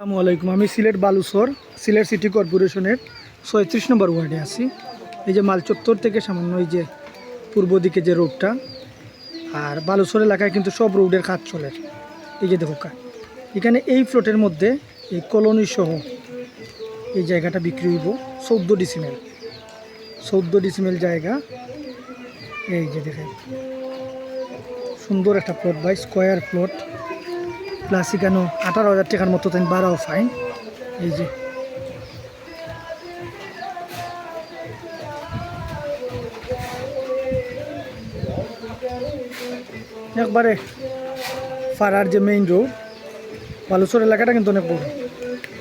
আসসালামু আলাইকুম। আমি সিলেট বালুসর, সিলেট সিটি কর্পোরেশনের ছয়ত্রিশ নম্বর ওয়ার্ডে আছি। এই যে মালচত্বর থেকে সামান্য এই যে পূর্ব দিকে যে রোডটা, আর বালুসর এলাকায় কিন্তু সব রোডের কাজ চলে। এই যে দেখো এখানে এই ফ্লোটের মধ্যে এই কলোনি সহ এই জায়গাটা বিক্রি হইব চৌদ্দ ডিসিমেল চৌদ্দ ডিসিমেল জায়গা। এই যে দেখেন, সুন্দর একটা plot by square plot plus এখানেও আঠারো হাজার টাকার মতো তাই বাড়াও ফাইন এই যে। একবারে ফারার যে মেইন রোড বালুচর এলাকাটা কিন্তু অনেক বড়।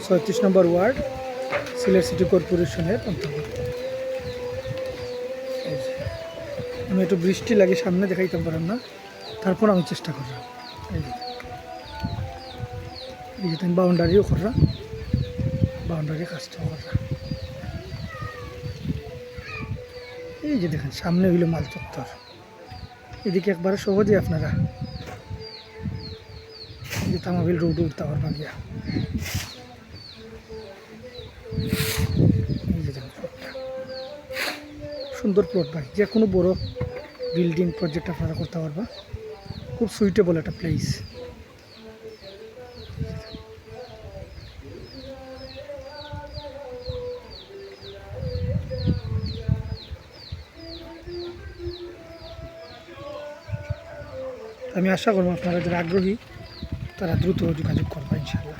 ছয়ত্রিশ নম্বর ওয়ার্ড, সিলেট সিটি কর্পোরেশনের অন্তর্গত। আমি একটু বৃষ্টি লাগে সামনে দেখাইতে পারেন না। তারপর আমি চেষ্টা করলাম এই যে এই যে তুমি বাউন্ডারিও কররা। বাউন্ডারি কাজটাও কররা। এই যে দেখেন, সামনে হইল মাল চত্বর। এদিকে একবারে সহজে আপনারা যে তামাবিল রোড উঠতে পারবেন গিয়া। সুন্দর প্লট ভাই, যে কোনো বড় বিল্ডিং প্রজেক্ট আপনারা করতে পারবা। খুব সুইটেবল একটা প্লেস আমি আশা করব আপনারা যারা আগ্রহী তারা দ্রুত যোগাযোগ করবেন ইনশাআল্লাহ।